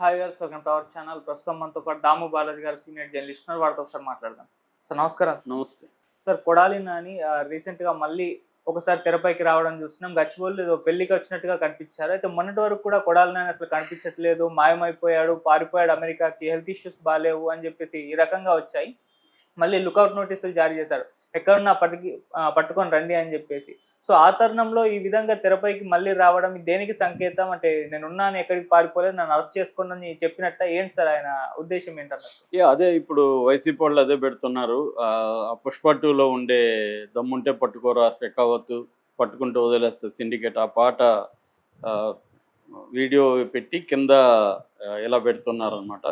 Hi గారు welcome to our channel. ప్రస్తుతం మనతో పాటు దాము బాలాజీ గారు సీనియర్ జర్నలిస్ట్ ఉన్నారు. వారితో ఒకసారి మాట్లాడదాం. సార్ నమస్కారం. నమస్తే. సార్ కొడాలి నాని ఆ, recent గా మళ్ళీ ఒకసారి తెరపైకి రావడం చూస్తున్నాం. గచ్చిబౌలి ఏదో పెళ్ళికి వచ్చినట్టుగా కనిపించారు. అయితే మొన్నటి వరకు కూడా కొడాలి నాని అసలు కనిపించట్లేదు. మాయమైపోయాడు పారిపోయాడు అమెరికాకి. హెల్త్ ఇష్యూస్ బాగాలేవు అని చెప్పేసి ఈ రకంగా వచ్చాయి. మళ్ళీ లుకౌట్ నోటీసులు జారీ చేశారు. ఎక్కడున్నా పట్టుకి పట్టుకొని రండి అని చెప్పేసి. సో ఆ తరుణంలో ఈ విధంగా తెరపైకి మళ్ళీ రావడం దేనికి సంకేతం? అంటే నేను ఉన్నాను ఎక్కడికి పారిపోలేదు నన్ను అరెస్ట్ చేసుకోండి చెప్పినట్ట ఏంటి సార్ ఆయన ఉద్దేశం ఏంటంటే అదే ఇప్పుడు వైసీపీ వాళ్ళు అదే పెడుతున్నారు. పుష్ప టూలో ఉండే దమ్ముంటే పట్టుకోరా షెకావత్ పట్టుకుంటూ వదిలేస్తా సిండికేట్ ఆ పాట వీడియో పెట్టి కింద ఇలా పెడుతున్నారు అనమాట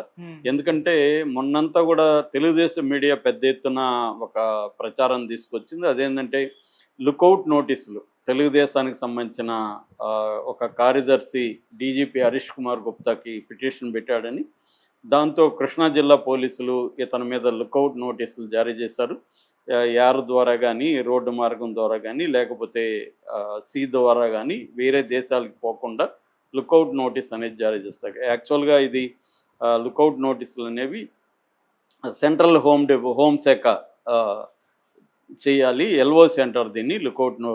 ఎందుకంటే మొన్నంతా కూడా తెలుగుదేశం మీడియా పెద్ద ఎత్తున ఒక ప్రచారం తీసుకొచ్చింది. అదేంటంటే లుకౌట్ నోటీసులు. తెలుగుదేశానికి సంబంధించిన ఒక కార్యదర్శి డీజీపీ హరీష్ కుమార్ గుప్తాకి పిటిషన్ పెట్టాడని దాంతో కృష్ణా జిల్లా పోలీసులు ఇతని మీద లుకౌట్ నోటీసులు జారీ చేశారు. యార్ ద్వారా కానీ రోడ్డు మార్గం ద్వారా కానీ లేకపోతే సీ ద్వారా కానీ వేరే దేశాలకు పోకుండా లుకౌట్ నోటీస్ అనేది జారీ చేస్తారు యాక్చువల్గా ఇది లుకౌట్ నోటీసులు అనేవి సెంట్రల్ హోమ్ డి హోంశాఖ శాఖ చేయాలి. ఎల్ఓసి అంటారు దీన్ని లుకౌట్ నో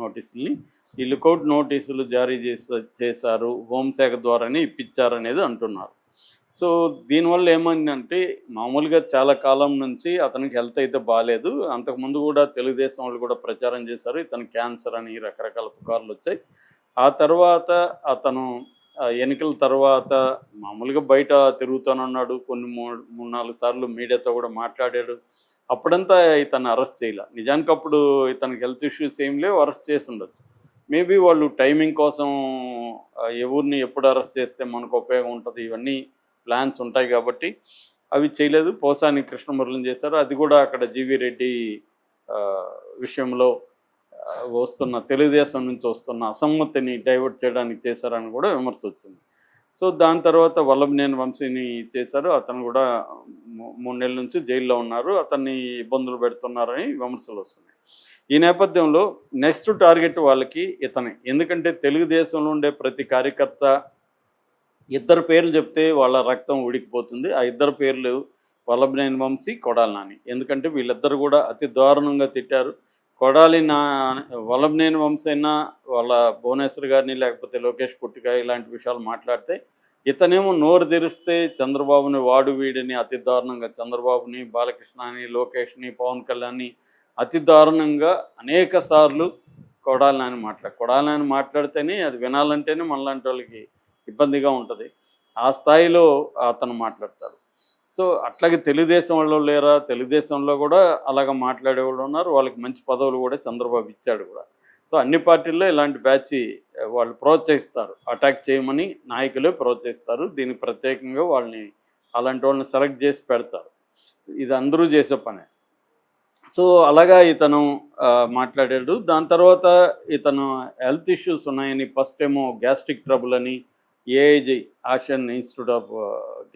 నోటీసుల్ని. ఈ లుకౌట్ నోటీసులు జారీ చేసే చేశారు. హోంశాఖ ద్వారానే ఇప్పించారనేది అంటున్నారు. సో దీనివల్ల ఏమైందంటే మామూలుగా చాలా కాలం నుంచి అతనికి హెల్త్ అయితే బాగాలేదు అంతకుముందు కూడా తెలుగుదేశం వాళ్ళు కూడా ప్రచారం చేశారు. ఇతను క్యాన్సర్ అని రకరకాల పుకార్లు వచ్చాయి. ఆ తర్వాత అతను ఎన్నికల తర్వాత మామూలుగా బయట తిరుగుతానన్నాడు. కొన్ని మూడు మూడు నాలుగు సార్లు మీడియాతో కూడా మాట్లాడాడు. అప్పుడంతా ఇతను అరెస్ట్ చేయలే. నిజానికి అప్పుడు ఇతనికి హెల్త్ ఇష్యూస్ ఏం లేవు అరెస్ట్ చేసి ఉండొచ్చు. మేబీ వాళ్ళు టైమింగ్ కోసం ఎవరిని ఎప్పుడు అరెస్ట్ చేస్తే మనకు ఉపయోగం ఉంటుంది ఇవన్నీ ప్లాన్స్ ఉంటాయి కాబట్టి అవి చేయలేదు. పోసాని కృష్ణమురళిని చేశారు. అది కూడా అక్కడ జీవి రెడ్డి విషయంలో వస్తున్న తెలుగుదేశం నుంచి వస్తున్న అసమ్మతిని డైవర్ట్ చేయడానికి చేశారని కూడా విమర్శ వచ్చింది. సో దాని తర్వాత వల్లభనేని వంశీని చేశారు. అతను కూడా మూడు నెలల నుంచి జైల్లో ఉన్నారు. అతన్ని ఇబ్బందులు పెడుతున్నారని విమర్శలు వస్తున్నాయి. ఈ నేపథ్యంలో నెక్స్ట్ టార్గెట్ వాళ్ళకి ఇతనే. ఎందుకంటే తెలుగుదేశంలో ఉండే ప్రతి కార్యకర్త ఇద్దరు పేర్లు చెప్తే వాళ్ళ రక్తం ఉడికిపోతుంది. ఆ ఇద్దరు పేర్లు వల్లభనేని వంశీ కొడాలని ఎందుకంటే వీళ్ళిద్దరు కూడా అతి దారుణంగా తిట్టారు. కొడాలి నా వలంనేని వంశైనా వాళ్ళ భువనేశ్వర్ గారిని లేకపోతే లోకేష్ పుట్టిక ఇలాంటి విషయాలు మాట్లాడితే ఇతనేమో నోరు తెరిస్తే చంద్రబాబుని వాడు వీడిని అతి దారుణంగా చంద్రబాబుని బాలకృష్ణని లోకేష్ని పవన్ కళ్యాణ్ని అతి దారుణంగా అనేక సార్లు కొడాలి నాని మాట్లాడు కొడాలి నాని మాట్లాడితేనే అది వినాలంటేనే మనలాంటి వాళ్ళకి ఇబ్బందిగా ఉంటుంది. ఆ స్థాయిలో అతను మాట్లాడతాడు. సో అట్లాగే తెలుగుదేశం వాళ్ళు లేరా? తెలుగుదేశంలో కూడా అలాగ మాట్లాడే వాళ్ళు ఉన్నారు. వాళ్ళకి మంచి పదవులు కూడా చంద్రబాబు ఇచ్చాడు కూడా. సో అన్ని పార్టీల్లో ఇలాంటి బ్యాచ్ వాళ్ళు ప్రోత్సహిస్తారు. అటాక్ చేయమని నాయకులే ప్రోత్సహిస్తారు. దీనికి ప్రత్యేకంగా వాళ్ళని అలాంటి వాళ్ళని సెలెక్ట్ చేసి పెడతారు. ఇది అందరూ చేసే పనే. సో అలాగా ఇతను మాట్లాడాడు. దాని తర్వాత ఇతను హెల్త్ ఇష్యూస్ ఉన్నాయని ఫస్ట్ ఏమో గ్యాస్ట్రిక్ ట్రబుల్ అని AIG Asian institute of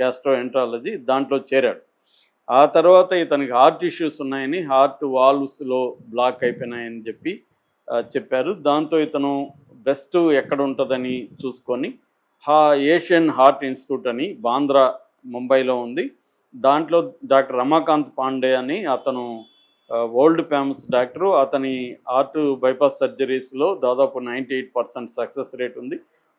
gastroenterology దాంట్లో చేరాడు. ఆ తర్వాత ఇతనికి హార్ట్ ఇష్యూస్ ఉన్నాయని హార్ట్ వాల్వ్స్లో బ్లాక్ అయిపోయినాయని చెప్పి చెప్పారు. దాంతో ఇతను బెస్ట్ ఎక్కడ ఉంటుందని చూసుకొని హా ఏషియన్ హార్ట్ ఇన్స్టిట్యూట్ అని బాంద్రా ముంబైలో ఉంది. దాంట్లో డాక్టర్ రమాకాంత్ పాండే అని అతను వరల్డ్ ఫేమస్ డాక్టరు అతని హార్ట్ బైపాస్ సర్జరీస్లో దాదాపు ninety eight percent success rate ఉంది.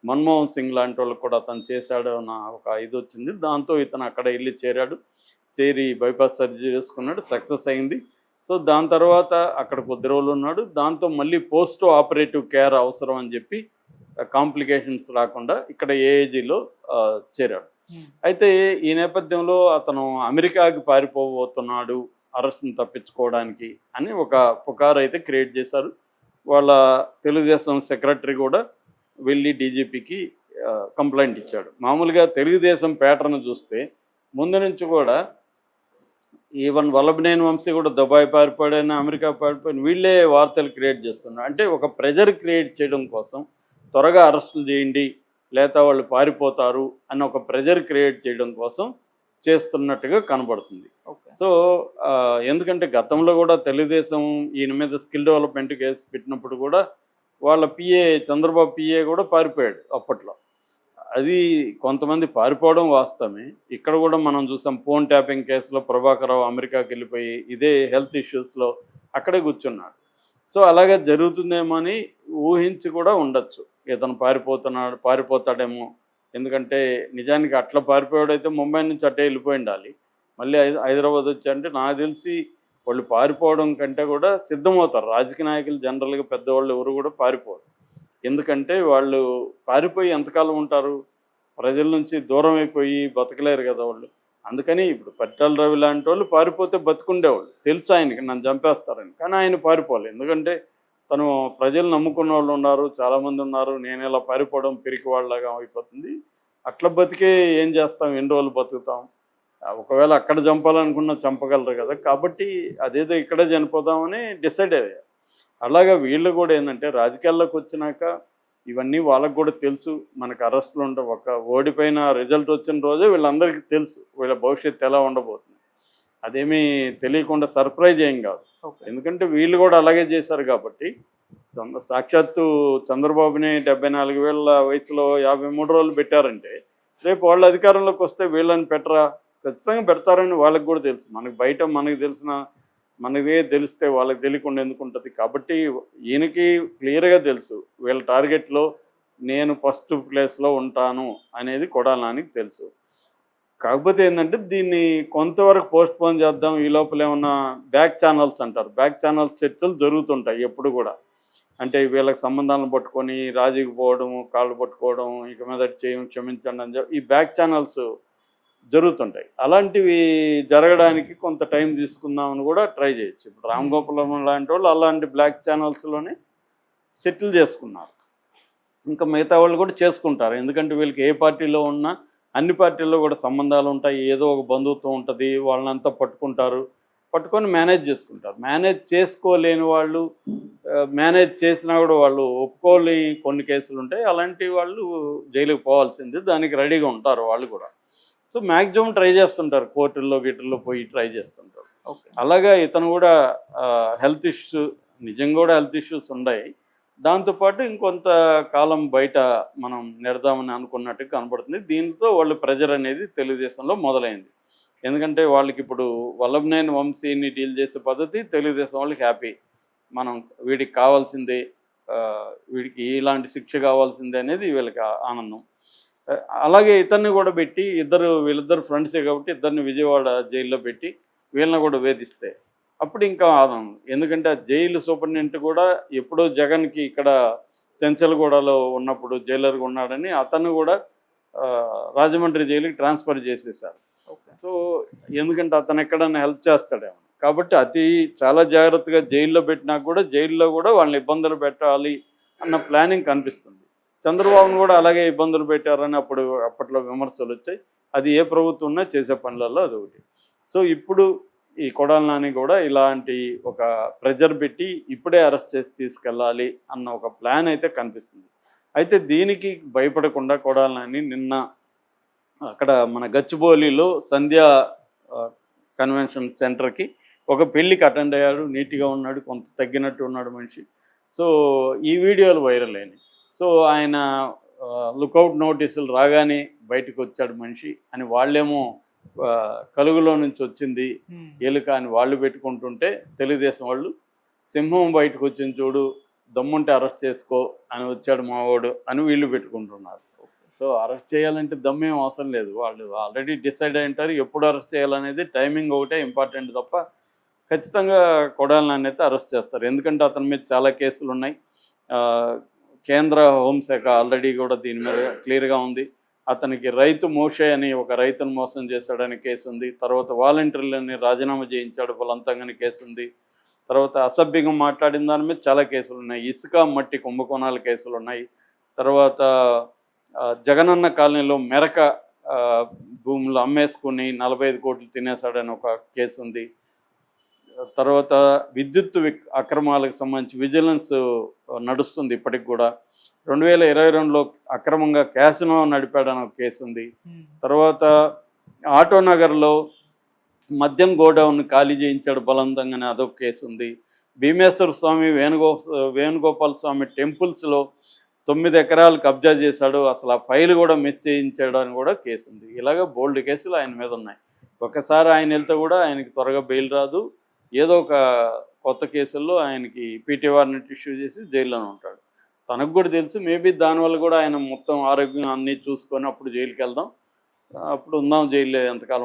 మన్మోహన్ సింగ్ లాంటి వాళ్ళకి కూడా అతను చేశాడు అన్న ఒక ఇది వచ్చింది. దాంతో ఇతను అక్కడ వెళ్ళి చేరాడు. చేరి బైపాస్ సర్జరీ చేసుకున్నాడు. సక్సెస్ అయింది. సో దాని తర్వాత అక్కడ కొద్ది రోజులు ఉన్నాడు. దాంతో మళ్ళీ పోస్ట్ ఆపరేటివ్ కేర్ అవసరం అని చెప్పి కాంప్లికేషన్స్ రాకుండా ఇక్కడ ఏఏజీలో చేరాడు. అయితే ఈ నేపథ్యంలో అతను అమెరికాకి పారిపోబోతున్నాడు. అరెస్ట్ని తప్పించుకోవడానికి అని ఒక పుకారు అయితే క్రియేట్ చేశారు. వాళ్ళ తెలుగుదేశం సెక్రటరీ కూడా వెళ్ళి డీజీపీకి కంప్లైంట్ ఇచ్చాడు. మామూలుగా తెలుగుదేశం ప్యాటర్న్ చూస్తే ముందు నుంచి కూడా ఈవెన్ వల్లభనేని వంశీ కూడా దుబాయ్ పారిపోయాడని అమెరికా పారిపోయిన వీళ్ళే వార్తలు క్రియేట్ చేస్తున్నారు. అంటే ఒక ప్రెజర్ క్రియేట్ చేయడం కోసం త్వరగా అరెస్టులు చేయండి లేదా వాళ్ళు పారిపోతారు అని ఒక ప్రెజర్ క్రియేట్ చేయడం కోసం చేస్తున్నట్టుగా కనబడుతుంది. సో ఎందుకంటే గతంలో కూడా తెలుగుదేశం ఈయన మీద స్కిల్ డెవలప్మెంట్ కేసు పెట్టినప్పుడు కూడా వాళ్ళ పిఏ చంద్రబాబు పిఏ కూడా పారిపోయాడు అప్పట్లో. అది కొంతమంది పారిపోవడం వాస్తవమే. ఇక్కడ కూడా మనం చూసాం ఫోన్ ట్యాపింగ్ కేసులో ప్రభాకరరావు అమెరికాకి వెళ్ళిపోయి ఇదే హెల్త్ ఇష్యూస్లో అక్కడే కూర్చున్నాడు. సో అలాగే జరుగుతుందేమో అని ఊహించి కూడా ఉండొచ్చు. ఇతను పారిపోతున్నాడు పారిపోతాడేమో. ఎందుకంటే నిజానికి అట్లా పారిపోయాడైతే ముంబై నుంచి అట్టే వెళ్ళిపోయి ఉండాలి. మళ్ళీ హై- హైదరాబాద్ వచ్చి అంటే నాకు తెలిసి వాళ్ళు పారిపోవడం కంటే కూడా సిద్ధమవుతారు. రాజకీయ నాయకులు జనరల్గా పెద్దవాళ్ళు ఎవరు కూడా పారిపోరు. ఎందుకంటే వాళ్ళు పారిపోయి ఎంతకాలం ఉంటారు? ప్రజల నుంచి దూరం అయిపోయి బతకలేరు కదా వాళ్ళు. అందుకని ఇప్పుడు పట్టాల రవి లాంటి వాళ్ళు పారిపోతే బతుకుండేవాళ్ళు. తెలుసు ఆయనకి నన్ను చంపేస్తారని. కానీ ఆయన పారిపోవాలి ఎందుకంటే తను ప్రజలు నమ్ముకున్న వాళ్ళు ఉన్నారు చాలామంది ఉన్నారు. నేను ఇలా పారిపోవడం పిరికి వాళ్ళలాగా అయిపోతుంది. అట్లా బతికే ఏం చేస్తాం? ఎన్ని రోజులు బతుకుతాం? ఒకవేళ అక్కడ చంపాలనుకున్నా చంపగలరు కదా. కాబట్టి అదేదో ఇక్కడే చనిపోదామని డిసైడ్ అయ్యారు. అలాగా వీళ్ళు కూడా ఏంటంటే రాజకీయాల్లోకి వచ్చినాక ఇవన్నీ వాళ్ళకు కూడా తెలుసు. మనకు అరెస్టులు ఉంటే ఒక ఓడిపోయిన రిజల్ట్ వచ్చిన రోజే వీళ్ళందరికీ తెలుసు. వీళ్ళ భవిష్యత్తు ఎలా ఉండబోతుంది. అదేమీ తెలియకుండా సర్ప్రైజ్ ఏం కాదు. ఎందుకంటే వీళ్ళు కూడా అలాగే చేశారు కాబట్టి చంద్ర- సాక్షాత్తు చంద్రబాబుని డెబ్బై నాలుగు వేల వయసులో యాభై మూడు రోజులు పెట్టారంటే రేపు వాళ్ళ అధికారంలోకి వస్తే వీళ్ళని పెట్టరా? ఖచ్చితంగా పెడతారని వాళ్ళకి కూడా తెలుసు. మనకు బయట మనకు తెలిసిన మనదే తెలిస్తే వాళ్ళకి తెలియకుండా ఎందుకు ఉంటుంది? కాబట్టి ఈయనకి క్లియర్గా తెలుసు. వీళ్ళ టార్గెట్లో నేను ఫస్ట్ ప్లేస్లో ఉంటాను అనేది కొడాలానికి తెలుసు. కాకపోతే ఏంటంటే దీన్ని కొంతవరకు పోస్ట్ పోన్ చేద్దాం ఈ లోపల ఏమన్నా బ్యాక్ ఛానల్స్ అంటారు. బ్యాక్ ఛానల్స్ చర్చలు జరుగుతుంటాయి ఎప్పుడు కూడా. అంటే వీళ్ళకి సంబంధాలను పట్టుకొని రాజీకి పోవడం కాళ్ళు పట్టుకోవడం ఇక మీద చేయం క్షమించండి అని చెప్పి ఈ బ్యాక్ ఛానల్స్ జరుగుతుంటాయి. అలాంటివి జరగడానికి కొంత టైం తీసుకుందామని కూడా ట్రై చేయొచ్చు. ఇప్పుడు రామ్ గోపాలం లాంటి వాళ్ళు అలాంటి బ్లాక్ ఛానల్స్లోనే సెటిల్ చేసుకున్నారు. ఇంకా మిగతా వాళ్ళు కూడా చేసుకుంటారు. ఎందుకంటే వీళ్ళకి ఏ పార్టీలో ఉన్నా అన్ని పార్టీల్లో కూడా సంబంధాలు ఉంటాయి. ఏదో ఒక బంధుత్వం ఉంటుంది వాళ్ళనంతా పట్టుకుంటారు. పట్టుకొని మేనేజ్ చేసుకుంటారు. మేనేజ్ చేసుకోలేని వాళ్ళు మేనేజ్ చేసినా కూడా వాళ్ళు ఒప్పుకోలేని కొన్ని కేసులు ఉంటాయి. అలాంటి వాళ్ళు జైలుకి పోవాల్సింది. దానికి రెడీగా ఉంటారు వాళ్ళు కూడా. సో మ్యాక్సిమం ట్రై చేస్తుంటారు కోర్టుల్లో గీటుల్లో పోయి ట్రై చేస్తుంటారు. ఓకే. అలాగా ఇతను కూడా హెల్త్ ఇష్యూ నిజంగా కూడా హెల్త్ ఇష్యూస్ ఉన్నాయి దాంతోపాటు ఇంకొంత కాలం బయట మనం నెడదామని అనుకున్నట్టు కనబడుతుంది. దీంతో వాళ్ళ ప్రెజర్ అనేది తెలుగుదేశంలో మొదలైంది. ఎందుకంటే వాళ్ళకి ఇప్పుడు వల్లభనేని వంశీని డీల్ చేసే పద్ధతి తెలుగుదేశం వాళ్ళకి హ్యాపీ. మనం వీడికి కావాల్సిందే వీడికి ఇలాంటి శిక్ష కావాల్సిందే అనేది వీళ్ళకి ఆనందం. అలాగే ఇతన్ని కూడా పెట్టి ఇద్దరు వీళ్ళిద్దరు ఫ్రెండ్సే కాబట్టి ఇద్దరిని విజయవాడ జైల్లో పెట్టి వీళ్ళని కూడా వేధిస్తే అప్పుడు ఇంకా ఆనందం ఎందుకంటే ఆ జైలు సూపరింటెండెంట్ కూడా ఎప్పుడో జగన్కి ఇక్కడ చెంచలగూడలో ఉన్నప్పుడు జైలర్గా ఉన్నాడని అతను కూడా రాజమండ్రి జైలుకి ట్రాన్స్ఫర్ చేసేసారు సో ఎందుకంటే అతను ఎక్కడన్నా హెల్ప్ చేస్తాడేమో. కాబట్టి అతి చాలా జాగ్రత్తగా జైల్లో పెట్టినా కూడా జైల్లో కూడా వాళ్ళని ఇబ్బందులు పెట్టాలి అన్న ప్లానింగ్ కనిపిస్తుంది. చంద్రబాబును కూడా అలాగే ఇబ్బందులు పెట్టారని అప్పుడు అప్పట్లో విమర్శలు వచ్చాయి. అది ఏ ప్రభుత్వం ఉన్నా చేసే పనులలో అది ఒకటి. సో ఇప్పుడు ఈ కొడాల నాని కూడా ఇలాంటి ఒక ప్రెజర్ పెట్టి ఇప్పుడే అరెస్ట్ చేసి తీసుకెళ్ళాలి అన్న ఒక ప్లాన్ అయితే కనిపిస్తుంది. అయితే దీనికి భయపడకుండా కొడాల నాని నిన్న అక్కడ మన గచ్చిబౌలిలో సంధ్య కన్వెన్షన్ సెంటర్కి ఒక పెళ్ళికి అటెండ్ అయ్యాడు. నీట్గా ఉన్నాడు కొంత తగ్గినట్టు ఉన్నాడు మనిషి. సో ఈ వీడియోలు వైరల్ అయినాయి. సో ఆయన లుకౌట్ నోటీసులు రాగానే బయటకు వచ్చాడు మనిషి అని వాళ్ళేమో కలుగులో నుంచి వచ్చింది ఏలుక అని వాళ్ళు పెట్టుకుంటుంటే తెలుగుదేశం వాళ్ళు సింహం బయటకు వచ్చింది చూడు దమ్ముంటే అరెస్ట్ చేసుకో అని వచ్చాడు మావాడు అని వీళ్ళు పెట్టుకుంటున్నారు. సో అరెస్ట్ చేయాలంటే దమ్మేం అవసరం లేదు. వాళ్ళు ఆల్రెడీ డిసైడ్ అయి ఉంటారు ఎప్పుడు అరెస్ట్ చేయాలనేది టైమింగ్ ఒకటే ఇంపార్టెంట్ తప్ప ఖచ్చితంగా కొడాలని అయితే అరెస్ట్ చేస్తారు. ఎందుకంటే అతని మీద చాలా కేసులు ఉన్నాయి కేంద్ర హోంశాఖ ఆల్రెడీ కూడా దీని మీద క్లియర్గా ఉంది. అతనికి రైతు మోషే అని ఒక రైతును మోసం చేశాడని కేసు ఉంది. తర్వాత వాలంటీర్లని రాజీనామా చేయించాడు బలవంతంగాని కేసు ఉంది. తర్వాత అసభ్యంగా మాట్లాడిన దాని మీద చాలా కేసులు ఉన్నాయి. ఇసుక మట్టి కుంభకోణాల కేసులు ఉన్నాయి. తర్వాత జగనన్న కాలనీలో మెరక భూములు అమ్మేసుకుని నలభై ఐదు కోట్లు తినేశాడని ఒక కేసు ఉంది. తర్వాత విద్యుత్ అక్రమాలకు సంబంధించి విజిలెన్స్ నడుస్తుంది ఇప్పటికి కూడా. రెండు వేల ఇరవై రెండులో అక్రమంగా క్యాసినో నడిపాడని ఒక కేసు ఉంది తర్వాత ఆటో నగర్లో మద్యం గోడౌన్ ఖాళీ చేయించాడు బలవంతంగానే అదొక కేసు ఉంది భీమేశ్వర స్వామి వేణుగో వేణుగోపాల స్వామి టెంపుల్స్లో తొమ్మిది ఎకరాలు కబ్జా చేశాడు. అసలు ఆ ఫైల్ కూడా మిస్ చేయించడానికి కూడా కేసు ఉంది ఇలాగ బోల్డ్ కేసులు ఆయన మీద ఉన్నాయి. ఒకసారి ఆయన వెళ్తే కూడా ఆయనకి త్వరగా బెయిల్ రాదు. ఏదో ఒక కొత్త కేసుల్లో ఆయనకి పీటీ వారెంట్ ఇష్యూ చేసి జైల్లోనే ఉంటాడు. తనకు కూడా తెలుసు మేబీ దానివల్ల కూడా ఆయన మొత్తం ఆరోగ్యం అన్నీ చూసుకొని అప్పుడు జైలుకి వెళ్దాం అప్పుడు ఉందాం జైల్లో ఎంతకాలం